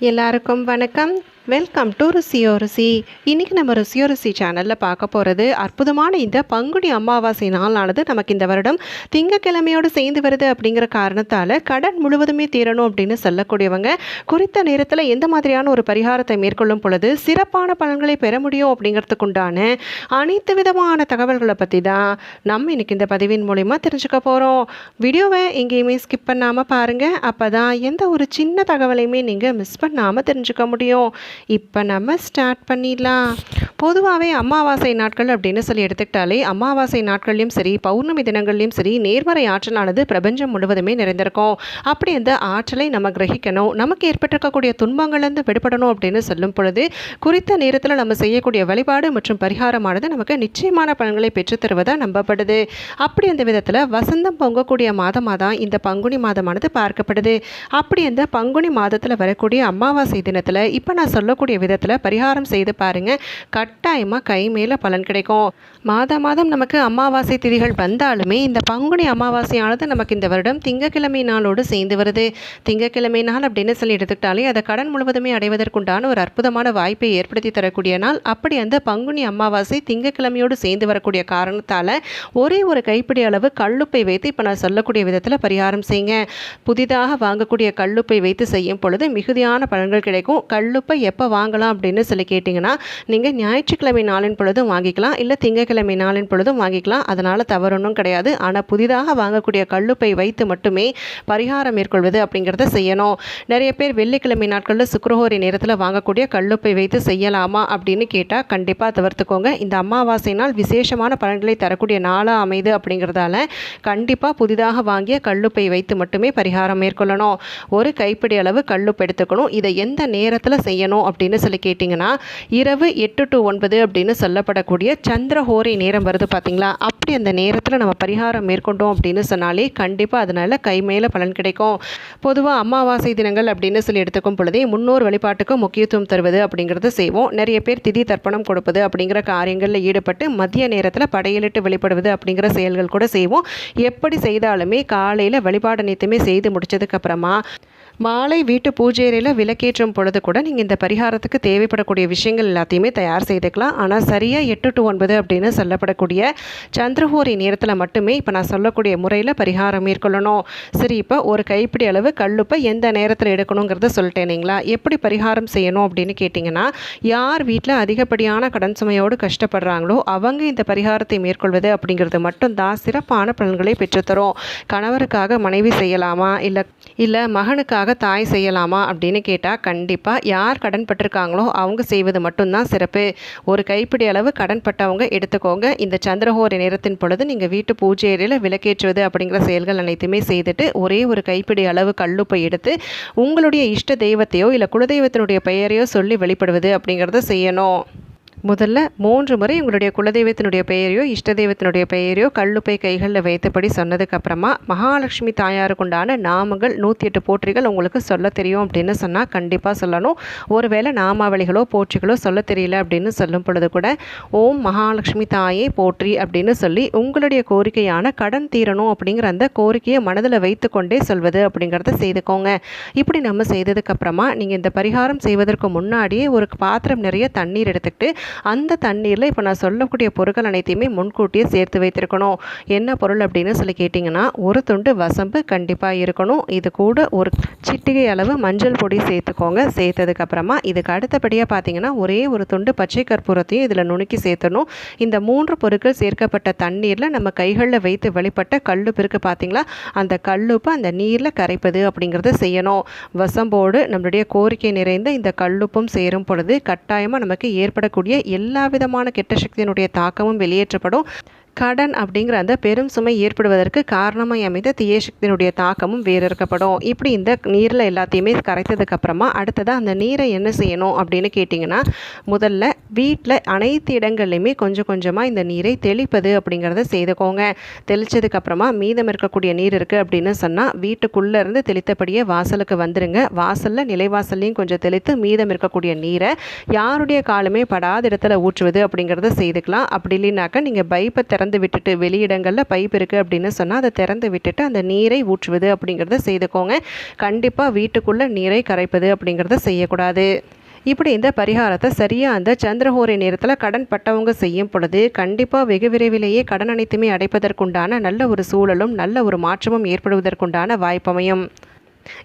எல்லாருக்கும் வணக்கம். Welcome to ருசியோ ருசி. இன்றைக்கி நம்ம ருசியோ ருசி சேனலில் பார்க்க போகிறது அற்புதமான இந்த பங்குனி அமாவாசை நாளானது நமக்கு இந்த வருடம் திங்கக்கிழமையோடு சேர்ந்து வருது அப்படிங்கிற காரணத்தால் கடன் முழுவதுமே தீரணும் அப்படின்னு சொல்லக்கூடியவங்க குறித்த நேரத்தில் எந்த மாதிரியான ஒரு பரிகாரத்தை மேற்கொள்ளும் பொழுது சிறப்பான பலன்களை பெற முடியும் அப்படிங்கிறதுக்குண்டான அனைத்து விதமான தகவல்களை பற்றி தான் நம்ம இன்றைக்கி இந்த பதிவின் மூலிமா தெரிஞ்சுக்க போகிறோம் வீடியோவை எங்கேயுமே ஸ்கிப் பண்ணாமல் பாருங்கள் அப்போ தான் எந்த ஒரு சின்ன தகவலையுமே நீங்கள் மிஸ் பண்ணாமல் தெரிஞ்சுக்க முடியும். இப்போ நம்ம ஸ்டார்ட் பண்ணிடலாம். பொதுவாகவே அமாவாசை நாட்கள் அப்படின்னு சொல்லி எடுத்துக்கிட்டாலே அமாவாசை நாட்கள்லையும் சரி பௌர்ணமி தினங்கள்லையும் சரி நேர்மறை ஆற்றலானது பிரபஞ்சம் முழுவதுமே நிறைந்திருக்கும். அப்படி அந்த ஆற்றலை நம்ம கிரகிக்கணும். நமக்கு ஏற்பட்டிருக்கக்கூடிய துன்பங்கள்லேருந்து விடுபடணும் அப்படின்னு சொல்லும் பொழுது குறித்த நேரத்தில் நம்ம செய்யக்கூடிய வழிபாடு மற்றும் பரிகாரமானது நமக்கு நிச்சயமான பலன்களை பெற்றுத்தருவதாக நம்பப்படுது. அப்படி அந்த விதத்தில் வசந்தம் பொங்கக்கூடிய மாதமாக தான் இந்த பங்குனி மாதமானது பார்க்கப்படுது. அப்படி அந்த பங்குனி மாதத்தில் வரக்கூடிய அமாவாசை தினத்தில் இப்போ நான் சொல்லக்கூடிய விதத்தில் பரிகாரம் செய்து பாருங்கள் கட் கட்டாயமாக கை மேலே பலன் கிடைக்கும். மாதா மாதம் நமக்கு அமாவாசை திதிகள் வந்தாலுமே இந்த பங்குனி அமாவாசையானது நமக்கு இந்த வருடம் திங்கக்கிழமை நாளோடு சேர்ந்து வருது. திங்கக்கிழமை நாள் அப்படின்னு சொல்லி எடுத்துக்கிட்டாலே அதை கடன் முழுவதுமே அடைவதற்குண்டான ஒரு அற்புதமான வாய்ப்பை ஏற்படுத்தி தரக்கூடிய நாள். அப்படி அந்த பங்குனி அமாவாசை திங்கக்கிழமையோடு சேர்ந்து வரக்கூடிய காரணத்தால் ஒரே ஒரு கைப்பிடி அளவு கல்லுப்பை வைத்து இப்போ நான் சொல்லக்கூடிய விதத்தில் பரிகாரம் செய்யுங்க. புதிதாக வாங்கக்கூடிய கல்லுப்பை வைத்து செய்யும் பொழுது மிகுதியான பலன்கள் கிடைக்கும். கல்லுப்பை எப்போ வாங்கலாம் அப்படின்னு சொல்லி கேட்டிங்கன்னா நீங்கள் ஞாயிற்றுக்கிழமை நாளின் பொழுதும் வாங்கிக்கலாம். இல்லை திங்கக்கிழமை நாளின் பொழுதும் வாங்கிக்கலாம். அதனால் தவறொன்றும் கிடையாது. ஆனால் புதிதாக வாங்கக்கூடிய கல்லுப்பை வைத்து மட்டுமே பரிகாரம் மேற்கொள்வது அப்படிங்கிறத செய்யணும். நிறைய பேர் வெள்ளிக்கிழமை நாட்களில் சுக்கரஹோரி நேரத்தில் வாங்கக்கூடிய கல்லுப்பை வைத்து செய்யலாமா அப்படின்னு கேட்டால் கண்டிப்பாக தவிர்த்துக்கோங்க. இந்த அமாவாசை நாள் விசேஷமான பலன்களை தரக்கூடிய நாளாக அமைது அப்படிங்கிறதால கண்டிப்பாக புதிதாக வாங்கிய கல்லுப்பை வைத்து மட்டுமே பரிகாரம் மேற்கொள்ளணும். ஒரு கைப்பிடி அளவு கல்லுப்பு எடுத்துக்கணும். இதை எந்த நேரத்தில் செய்யணும் அப்படின்னு சொல்லி கேட்டிங்கன்னா இரவு எட்டு டு ஒன்பது அப்படின்னு சொல்லப்படக்கூடிய சந்திரஹோரை நேரம் வருது பார்த்தீங்களா அப்படி அந்த நேரத்தில் நம்ம பரிகாரம் மேற்கொண்டோம் அப்படின்னு சொன்னாலே கண்டிப்பாக அதனால் கை மேலே பலன் கிடைக்கும். பொதுவாக அமாவாசை தினங்கள் அப்படின்னு சொல்லி எடுத்துக்கும் பொழுதே முன்னோர் வழிபாட்டுக்கு முக்கியத்துவம் தருவது அப்படிங்கிறத செய்வோம். நிறைய பேர் திதி தர்ப்பணம் கொடுப்பது அப்படிங்கிற காரியங்களில் ஈடுபட்டு மதிய நேரத்தில் படையலிட்டு வெளிப்படுவது அப்படிங்கிற செயல்கள் கூட செய்வோம். எப்படி செய்தாலுமே காலையில் வழிபாடு அனைத்துமே செய்து முடிச்சதுக்கப்புறமா மாலை வீட்டு பூஜைறையில் விளக்கேற்றும் பொழுது கூட நீங்கள் இந்த பரிகாரத்துக்கு தேவைப்படக்கூடிய விஷயங்கள் எல்லாத்தையுமே தயார் செய்துக்கலாம். ஆனால் சரியாக எட்டு டு ஒன்பது அப்படின்னு சொல்லப்படக்கூடிய சந்திரஹோரி நேரத்தில் மட்டுமே இப்போ நான் சொல்லக்கூடிய முறையில் பரிகாரம் மேற்கொள்ளணும். சரி இப்போ ஒரு கைப்பிடி அளவு கல்லுப்பை எந்த நேரத்தில் எடுக்கணுங்கிறத சொல்லிட்டேனீங்களா எப்படி பரிகாரம் செய்யணும் அப்படின்னு கேட்டிங்கன்னா யார் வீட்டில் அதிகப்படியான கடன் சுமையோடு கஷ்டப்படுறாங்களோ அவங்க இந்த பரிகாரத்தை மேற்கொள்வது அப்படிங்கிறது மட்டும்தான் சிறப்பான பலன்களை பெற்றுத்தரும். கணவருக்காக மனைவி செய்யலாமா? இல்லை இல்லை மகனுக்காக தாய் செய்யலாமா அப்படின்னு கேட்டால் கண்டிப்பாக யார் கடன் பட்டிருக்காங்களோ அவங்க செய்வது மட்டும்தான் சிறப்பு. ஒரு கைப்பிடி அளவு கடன் பட்டவங்க எடுத்துக்கோங்க. இந்த சந்திரஹோர நேரத்தின் பொழுது நீங்கள் வீட்டு பூஜை அறையில் விளக்கேற்றுவது அப்படிங்கிற செயல்கள் அனைத்துமே செய்துட்டு ஒரே ஒரு கைப்பிடி அளவு கல்லுப்பை எடுத்து உங்களுடைய இஷ்ட தெய்வத்தையோ இல்லை குலதெய்வத்தினுடைய பெயரையோ சொல்லி வெளிப்படுவது அப்படிங்கிறத செய்யணும். முதல்ல மூன்று முறை உங்களுடைய குலதெய்வத்தினுடைய பெயரையோ இஷ்ட தெய்வத்தினுடைய பெயரையோ கல்லுப்பை கைகளில் வைத்தபடி சொன்னதுக்கப்புறமா மகாலட்சுமி தாயாருக்கு உண்டான நாமங்கள் நூற்றி எட்டு போற்றிகள் உங்களுக்கு சொல்ல தெரியும் அப்படின்னு சொன்னால் கண்டிப்பாக சொல்லணும். ஒருவேளை நாமாவளிகளோ போற்றிகளோ சொல்ல தெரியல அப்படின்னு சொல்லும் பொழுது கூட ஓம் மகாலட்சுமி தாயே போற்றி அப்படின்னு சொல்லி உங்களுடைய கோரிக்கையான கடன் தீரணும் அப்படிங்கிற அந்த கோரிக்கையை மனதில் வைத்துக்கொண்டே சொல்வது அப்படிங்கிறத செய்துக்கோங்க. இப்படி நம்ம செய்ததுக்கப்புறமா நீங்கள் இந்த பரிகாரம் செய்வதற்கு முன்னாடியே ஒரு பாத்திரம் நிறைய தண்ணீர் எடுத்துக்கிட்டு அந்த தண்ணீரில் இப்போ நான் சொல்லக்கூடிய பொருட்கள் அனைத்தையுமே முன்கூட்டியே சேர்த்து வைத்திருக்கணும். என்ன பொருள் அப்படின்னு சொல்லி கேட்டிங்கன்னா ஒரு துண்டு வசம்பு கண்டிப்பாக இருக்கணும். இது கூட ஒரு சிட்டிகை அளவு மஞ்சள் பொடி சேர்த்துக்கோங்க. சேர்த்ததுக்கப்புறமா இதுக்கு அடுத்தபடியாக பார்த்தீங்கன்னா ஒரே ஒரு துண்டு பச்சை கற்பூரத்தையும் இதில் நுணுக்கி சேர்த்தணும் இந்த மூன்று பொருட்கள் சேர்க்கப்பட்ட தண்ணீரில் நம்ம கைகளில் வைத்து வெளிப்பட்ட கல்லுப்பு இருக்குது பார்த்தீங்களா அந்த கல்லுப்பு அந்த நீரில் கரைப்பது அப்படிங்கிறத செய்யணும். வசம்போடு நம்மளுடைய கோரிக்கை நிறைந்த இந்த கல்லுப்பும் சேரும் பொழுது கட்டாயமாக நமக்கு ஏற்படக்கூடிய எல்லா விதமான கெட்ட சக்தியினுடைய தாக்கமும் வெளியேற்றப்படும். கடன் அப்படிங்கிற அந்த பெரும் சுமை ஏற்படுவதற்கு காரணமாக அமைந்த தீயசக்தியினுடைய தாக்கமும் வேறறுக்கப்படும் இப்படி இந்த நீரில் எல்லாத்தையுமே கரைத்ததுக்கப்புறமா அடுத்ததாக அந்த நீரை என்ன செய்யணும் அப்படின்னு கேட்டிங்கன்னா முதல்ல வீட்டில் அனைத்து இடங்கள்லையுமே கொஞ்சம் கொஞ்சமாக இந்த நீரை தெளிப்பது அப்படிங்கிறத செய்துக்கோங்க. தெளித்ததுக்கப்புறமா மீதம் இருக்கக்கூடிய நீர் இருக்குது அப்படின்னு சொன்னால் வீட்டுக்குள்ளே இருந்து தெளித்தபடியே வாசலுக்கு வந்துருங்க. வாசலில் நிலைவாசல்லையும் கொஞ்சம் தெளித்து மீதம் இருக்கக்கூடிய நீரை யாருடைய காலுமே படாத இடத்துல ஊற்றுவது அப்படிங்கிறத செய்துக்கலாம். அப்படி இல்லைனாக்கா நீங்கள் பைப்பை திற திறந்து விட்டுட்டு வெளியிடங்களில் பைப் இருக்குது அப்படின்னு சொன்னால் அதை திறந்து விட்டுட்டு அந்த நீரை ஊற்றுவது அப்படிங்கிறத செய்துக்கோங்க. கண்டிப்பாக வீட்டுக்குள்ளே நீரை கரைப்பது அப்படிங்கிறத செய்யக்கூடாது. இப்படி இந்த பரிகாரத்தை சரியாக அந்த சந்திரஹோரை நேரத்தில் கடன் பட்டவங்க செய்யும் பொழுது கண்டிப்பாக வெகு விரைவிலேயே கடன் அனைத்துமே அடைப்பதற்குண்டான நல்ல ஒரு சூழலும் நல்ல ஒரு மாற்றமும் ஏற்படுவதற்குண்டான வாய்ப்பமையும்.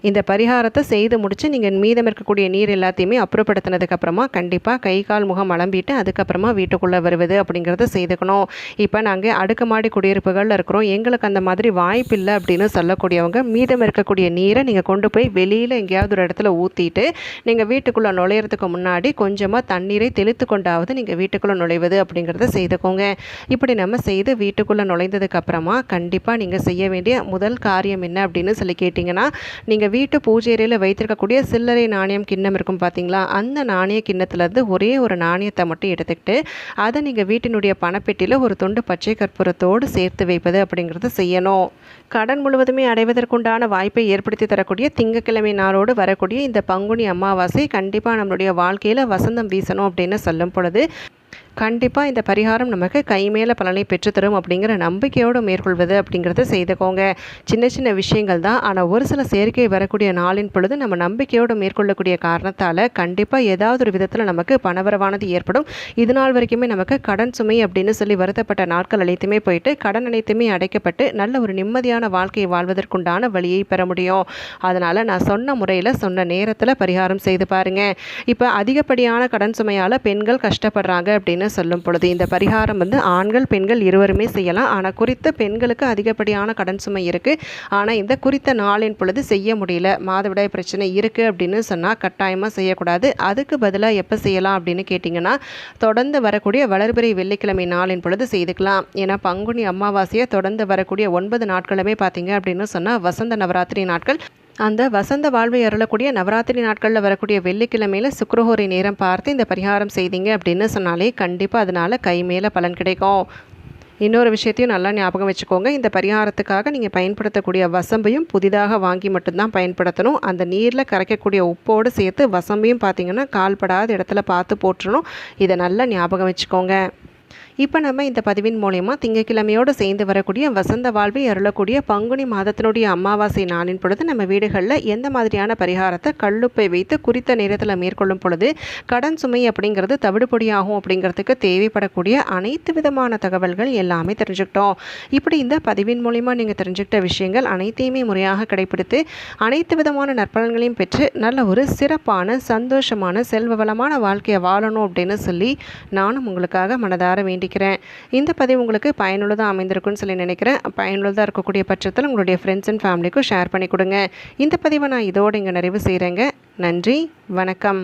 இந்த பரிகாரத்தை செய்து முடித்து நீங்கள் மீதம் இருக்கக்கூடிய நீர் எல்லாத்தையுமே அப்புறப்படுத்தினதுக்கப்புறமா கண்டிப்பாக கை கால் முகம் அலம்பிட்டு அதுக்கப்புறமா வீட்டுக்குள்ளே வருவது அப்படிங்கிறத செய்துக்கணும். இப்போ நாங்கள் அடுக்குமாடி குடியிருப்புகளில் இருக்கிறோம். எங்களுக்கு அந்த மாதிரி வாய்ப்பு இல்லை அப்படின்னு சொல்லக்கூடியவங்க மீதம் இருக்கக்கூடிய நீரை நீங்கள் கொண்டு போய் வெளியில் எங்கேயாவது ஒரு இடத்துல ஊற்றிட்டு நீங்கள் வீட்டுக்குள்ளே நுழையிறதுக்கு முன்னாடி கொஞ்சமாக தண்ணீரை தெளித்து கொண்டாவது நீங்கள் வீட்டுக்குள்ளே நுழைவது அப்படிங்கிறத செய்துக்கோங்க. இப்படி நம்ம செய்து வீட்டுக்குள்ளே நுழைந்ததுக்கப்புறமா கண்டிப்பாக நீங்கள் செய்ய வேண்டிய முதல் காரியம் என்ன அப்படின்னு சொல்லி கேட்டிங்கன்னா நீங்கள் வீட்டு பூஜை அறையில் வைத்திருக்கக்கூடிய சில்லறை நாணயம் கிண்ணம் இருக்கும் பார்த்தீங்களா அந்த நாணய கிண்ணத்துலேருந்து ஒரே ஒரு நாணயத்தை மட்டும் எடுத்துக்கிட்டு அதை நீங்கள் வீட்டினுடைய பணப்பெட்டியில் ஒரு துண்டு பச்சை கற்பூரத்தோடு சேர்த்து வைப்பது அப்படிங்கிறத செய்யணும். கடன் முழுவதுமே அடைவதற்குண்டான வாய்ப்பை ஏற்படுத்தி தரக்கூடிய திங்கக்கிழமை நாளோடு வரக்கூடிய இந்த பங்குனி அமாவாசை கண்டிப்பாக நம்மளுடைய வாழ்க்கையில் வசந்தம் வீசணும் அப்படின்னு சொல்லும் பொழுது கண்டிப்பாக இந்த பரிகாரம் நமக்கு கை மேலே பலனை பெற்றுத்தரும் அப்படிங்கிற நம்பிக்கையோடு மேற்கொள்வது அப்படிங்கிறத செய்துக்கோங்க. சின்ன சின்ன விஷயங்கள் தான். ஆனால் ஒரு சில சேர்க்கை வரக்கூடிய நாளின் பொழுது நம்ம நம்பிக்கையோடு மேற்கொள்ளக்கூடிய காரணத்தால் கண்டிப்பாக ஏதாவது ஒரு விதத்தில் நமக்கு பணவரவானது ஏற்படும். இது நாள் வரைக்குமே நமக்கு கடன் சுமை அப்படின்னு சொல்லி வருத்தப்பட்ட நாட்கள் அனைத்துமே போயிட்டு கடன் அனைத்துமே அடைக்கப்பட்டு நல்ல ஒரு நிம்மதியான வாழ்க்கையை வாழ்வதற்குண்டான வழியை பெற முடியும். அதனால் நான் சொன்ன முறையில் சொன்ன நேரத்தில் பரிகாரம் செய்து பாருங்கள் இப்போ அதிகப்படியான கடன் சுமையால் பெண்கள் கஷ்டப்படுறாங்க அப்படின்னு சொல்லும் பொழுது இந்த பரிகாரம் வந்து ஆண்கள் பெண்கள் இருவருமே செய்யலாம். ஆனால் குறித்த பெண்களுக்கு அதிகப்படியான கடன் சுமை இருக்குது ஆனால் இந்த குறித்த நாளின் பொழுது செய்ய முடியல. மாதவிடாய் பிரச்சனை இருக்குது அப்படின்னு சொன்னால் கட்டாயமாக செய்யக்கூடாது. அதுக்கு பதிலாக எப்போ செய்யலாம் அப்படின்னு கேட்டிங்கன்னா தொடர்ந்து வரக்கூடிய வளர்பிறை வெள்ளிக்கிழமை நாளின் பொழுது செய்துக்கலாம். ஏன்னா பங்குனி அமாவாசையை தொடர்ந்து வரக்கூடிய ஒன்பது நாட்களுமே பார்த்தீங்க அப்படின்னு சொன்னால் வசந்த நவராத்திரி நாட்கள். அந்த வசந்த வாழ்வை அருளக்கூடிய நவராத்திரி நாட்களில் வரக்கூடிய வெள்ளிக்கிழமையில் சுக்கரஹோரி நேரம் பார்த்து இந்த பரிகாரம் செய்தீங்க அப்படின்னு சொன்னாலே கண்டிப்பாக அதனால் கை மேலே பலன் கிடைக்கும். இன்னொரு விஷயத்தையும் நல்லா ஞாபகம் வச்சுக்கோங்க. இந்த பரிகாரத்துக்காக நீங்கள் பயன்படுத்தக்கூடிய வசம்பையும் புதிதாக வாங்கி மட்டும்தான் பயன்படுத்தணும். அந்த நீரில் கரைக்கக்கூடிய உப்போடு சேர்த்து வசம்பையும் பார்த்தீங்கன்னா கால்படாத இடத்துல பார்த்து போட்டுடணும் இதை நல்லா ஞாபகம் வச்சுக்கோங்க. இப்போ நம்ம இந்த பதிவின் மூலயமா திங்கக்கிழமையோடு சேர்ந்து வரக்கூடிய வசந்த வாழ்வை அருளக்கூடிய பங்குனி மாதத்தினுடைய அமாவாசை நாளின் பொழுது நம்ம வீடுகளில் எந்த மாதிரியான பரிகாரத்தை கல்லுப்பை வைத்து குறித்த நேரத்தில் மேற்கொள்ளும் பொழுது கடன் சுமை அப்படிங்கிறது தவிடுபொடியாகும் அப்படிங்கிறதுக்கு தேவைப்படக்கூடிய அனைத்து விதமான தகவல்கள் எல்லாமே தெரிஞ்சுக்கிட்டோம். இப்படி இந்த பதிவின் மூலிமா நீங்கள் தெரிஞ்சுக்கிட்ட விஷயங்கள் அனைத்தையுமே முறையாக கடைபிடித்து அனைத்து விதமான நற்பலன்களையும் பெற்று நல்ல ஒரு சிறப்பான சந்தோஷமான செல்வ வளமான வாழ்க்கையை வாழணும் அப்படின்னு சொல்லி நானும் உங்களுக்காக மனதார வேண்டி நினைக்கிறேன். இந்த பதிவு உங்களுக்கு பயனுள்ளதாக அமைந்திருக்குன்னு சொல்லி நினைக்கிறேன். பயனுள்ளதாக இருக்கக்கூடிய பட்சத்தில் உங்களுடைய ஃப்ரெண்ட்ஸ் அண்ட் ஃபேமிலிக்கும் ஷேர் பண்ணி கொடுங்க. இந்த பதிவை நான் இதோடு இங்கே நிறைவு செய்கிறேங்க நன்றி வணக்கம்.